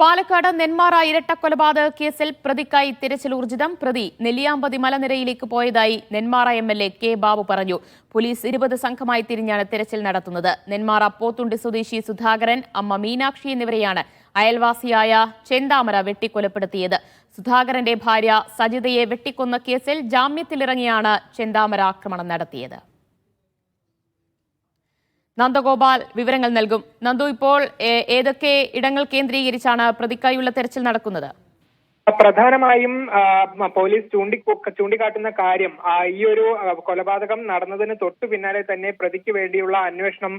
പാലക്കാട് നെന്മാറ ഇരട്ടക്കൊലപാതക കേസിൽ പ്രതിക്കായി തിരച്ചിൽ ഊർജിതം. പ്രതി നെല്ലിയാമ്പതി മലനിരയിലേക്ക് പോയതായി Nenmara M L A K Babu പറഞ്ഞു. പോലീസ് ഇരുപത് സംഘമായി തിരിഞ്ഞാണ് തിരച്ചിൽ നടത്തുന്നത്. നെന്മാറ പോത്തുണ്ടി സ്വദേശി സുധാകരൻ അമ്മ മീനാക്ഷി എന്നിവരെയാണ് അയൽവാസിയായ ചെന്താമര വെട്ടിക്കൊലപ്പെടുത്തിയത്. സുധാകരന്റെ ഭാര്യ സജിതയെ വെട്ടിക്കൊന്ന കേസിൽ ജാമ്യത്തിലിറങ്ങിയാണ് ചെന്താമര ആക്രമണം നടത്തിയത്. നന്ദഗോപാൽ വിവരങ്ങൾ നൽകും. നന്ദു ഇപ്പോൾ ഏതൊക്കെ ഇടങ്ങൾ കേന്ദ്രീകരിച്ചാണ് പ്രതിക്കായുള്ള തെരച്ചിൽ നടക്കുന്നത്? പ്രധാനമായും പോലീസ് ചൂണ്ടി ചൂണ്ടിക്കാട്ടുന്ന കാര്യം ഈ ഒരു കൊലപാതകം നടന്നതിന് തൊട്ടു പിന്നാലെ തന്നെ പ്രതിക്ക് വേണ്ടിയുള്ള അന്വേഷണം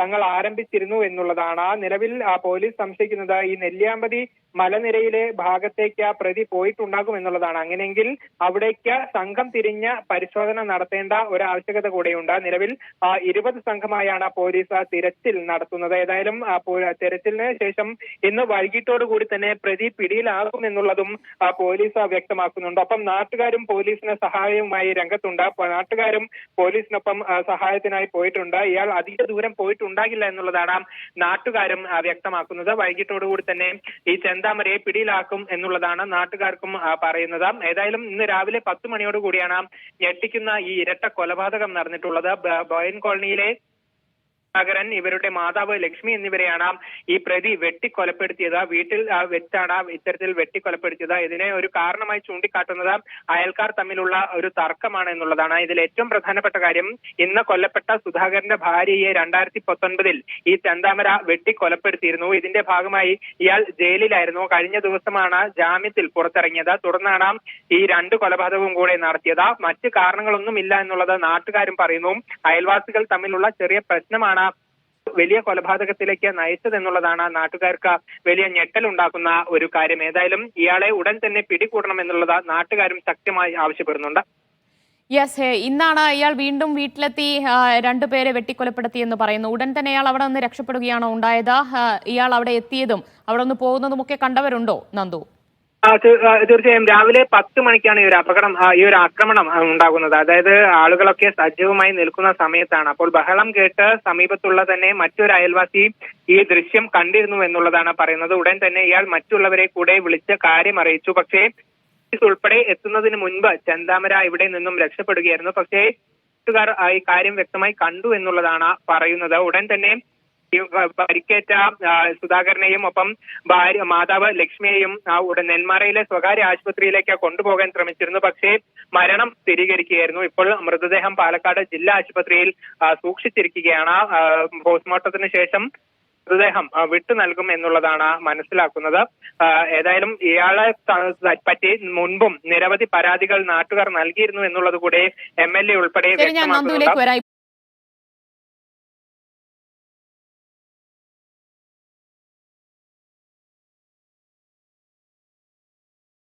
തങ്ങൾ ആരംഭിച്ചിരുന്നു എന്നുള്ളതാണ്. നിലവിൽ പോലീസ് സംശയിക്കുന്നത് ഈ നെല്ലിയാമ്പതി മലനിരയിലെ ഭാഗത്തേക്ക് പ്രതി പോയിട്ടുണ്ടാകും എന്നുള്ളതാണ്. അങ്ങനെയെങ്കിൽ അവിടേക്ക് സംഘം തിരിഞ്ഞ പരിശോധന നടത്തേണ്ട ഒരു ആവശ്യകത കൂടെയുണ്ട്. നിലവിൽ ഇരുപത് സംഘമായാണ് പോലീസ് തിരച്ചിൽ നടത്തുന്നത്. ഏതായാലും തിരച്ചിലിന് ശേഷം ഇന്ന് വൈകിട്ടോടുകൂടി തന്നെ പ്രതി പിടിയിലാകും എന്നുള്ളതും ആ, പോലീസ് വ്യക്തമാക്കുന്നുണ്ട്. ഒപ്പം നാട്ടുകാരും പോലീസിന് സഹായവുമായി രംഗത്തുണ്ട്. നാട്ടുകാരും പോലീസിനൊപ്പം സഹായത്തിനായി പോയിട്ടുണ്ട്. ഇയാൾ അധിക ദൂരം പോയിട്ടുണ്ടാകില്ല എന്നുള്ളതാണ് നാട്ടുകാരും വ്യക്തമാക്കുന്നത്. വൈകിട്ടോടുകൂടി തന്നെ ഈ ചെന്താമരയെ പിടിയിലാക്കും എന്നുള്ളതാണ് നാട്ടുകാർക്കും പറയുന്നത്. ഏതായാലും ഇന്ന് രാവിലെ പത്ത് മണിയോടുകൂടിയാണ് ഞെട്ടിക്കുന്ന ഈ ഇരട്ട കൊലപാതകം നടന്നിട്ടുള്ളത് ബോയൻ കോളനിയിലെ സുധാകരൻ ഇവരുടെ മാതാവ് ലക്ഷ്മി എന്നിവരെയാണ് ഈ പ്രതി വെട്ടിക്കൊലപ്പെടുത്തിയത്. വീട്ടിൽ വെച്ചാണ് ഇത്തരത്തിൽ വെട്ടിക്കൊലപ്പെടുത്തിയത്. ഇതിനെ ഒരു കാരണമായി ചൂണ്ടിക്കാട്ടുന്നത് അയൽക്കാർ തമ്മിലുള്ള ഒരു തർക്കമാണ് എന്നുള്ളതാണ്. ഇതിൽ ഏറ്റവും പ്രധാനപ്പെട്ട കാര്യം ഇന്ന് കൊല്ലപ്പെട്ട സുധാകരന്റെ ഭാര്യയെ രണ്ടായിരത്തി പത്തൊൻപതിൽ ഈ ചന്താമര വെട്ടിക്കൊലപ്പെടുത്തിയിരുന്നു. ഇതിന്റെ ഭാഗമായി ഇയാൾ ജയിലിലായിരുന്നു. കഴിഞ്ഞ ദിവസമാണ് ജാമ്യത്തിൽ പുറത്തിറങ്ങിയത്. തുടർന്നാണ് ഈ രണ്ട് കൊലപാതകവും കൂടെ നടത്തിയത്. മറ്റ് കാരണങ്ങളൊന്നും ഇല്ല എന്നുള്ളത് നാട്ടുകാരും പറയുന്നു. അയൽവാസികൾ തമ്മിലുള്ള ചെറിയ പ്രശ്നമാണ് വലിയ കൊലപാതകത്തിലേക്ക് നയിച്ചത് എന്നുള്ളതാണ് നാട്ടുകാർക്ക് വലിയ ഞെട്ടലുണ്ടാക്കുന്ന ഒരു കാര്യം. ഏതായാലും ഇയാളെ ഉടൻ തന്നെ പിടികൂടണം എന്നുള്ളത് നാട്ടുകാരും ശക്തമായി ആവശ്യപ്പെടുന്നുണ്ട്. യെസ് ഇന്നാണ് ഇയാൾ വീണ്ടും വീട്ടിലെത്തി രണ്ടുപേരെ വെട്ടിക്കൊലപ്പെടുത്തി എന്ന് പറയുന്നു. ഉടൻ തന്നെ ഇയാൾ അവിടെ നിന്ന് രക്ഷപ്പെടുകയാണോ ഉണ്ടായത്. ഇയാൾ അവിടെ എത്തിയതും അവിടെ നിന്ന് പോകുന്നതും ഒക്കെ കണ്ടവരുണ്ടോ നന്ദു? തീർച്ചയായും രാവിലെ പത്ത് മണിക്കാണ് ഈ ഒരു അപകടം ഈ ഒരു ആക്രമണം ഉണ്ടാകുന്നത്. അതായത് ആളുകളൊക്കെ സജീവമായി നിൽക്കുന്ന സമയത്താണ്. അപ്പോൾ ബഹളം കേട്ട് സമീപത്തുള്ള തന്നെ മറ്റൊരു അയൽവാസി ഈ ദൃശ്യം കണ്ടിരുന്നു എന്നുള്ളതാണ് പറയുന്നത്. ഉടൻ തന്നെ ഇയാൾ മറ്റുള്ളവരെ കൂടെ വിളിച്ച് കാര്യം അറിയിച്ചു. പക്ഷേ ഉൾപ്പെടെ എത്തുന്നതിന് മുൻപ് ചന്താമര ഇവിടെ നിന്നും രക്ഷപ്പെടുകയായിരുന്നു. പക്ഷേ ഈ കാര്യം വ്യക്തമായി കണ്ടു എന്നുള്ളതാണ് പറയുന്നത്. ഉടൻ തന്നെ പരിക്കേറ്റ സുധാകരനെയും ഒപ്പം ഭാര്യ മാതാവ് ലക്ഷ്മിയെയും ആ, ഉടൻ നെന്മാറയിലെ സ്വകാര്യ ആശുപത്രിയിലേക്ക് കൊണ്ടുപോകാൻ ശ്രമിച്ചിരുന്നു. പക്ഷേ മരണം സ്ഥിരീകരിക്കുകയായിരുന്നു. ഇപ്പോൾ മൃതദേഹം പാലക്കാട് ജില്ലാ ആശുപത്രിയിൽ സൂക്ഷിച്ചിരിക്കുകയാണ്. പോസ്റ്റ്മോർട്ടത്തിന് ശേഷം മൃതദേഹം വിട്ടു നൽകും എന്നുള്ളതാണ് മനസ്സിലാക്കുന്നത്. ഏതായാലും ഇയാളെ പറ്റി മുൻപും നിരവധി പരാതികൾ നാട്ടുകാർ നൽകിയിരുന്നു എന്നുള്ളത് കൂടെ എം എൽ എ ഉൾപ്പെടെ വ്യക്തമാക്കുന്നുണ്ട്.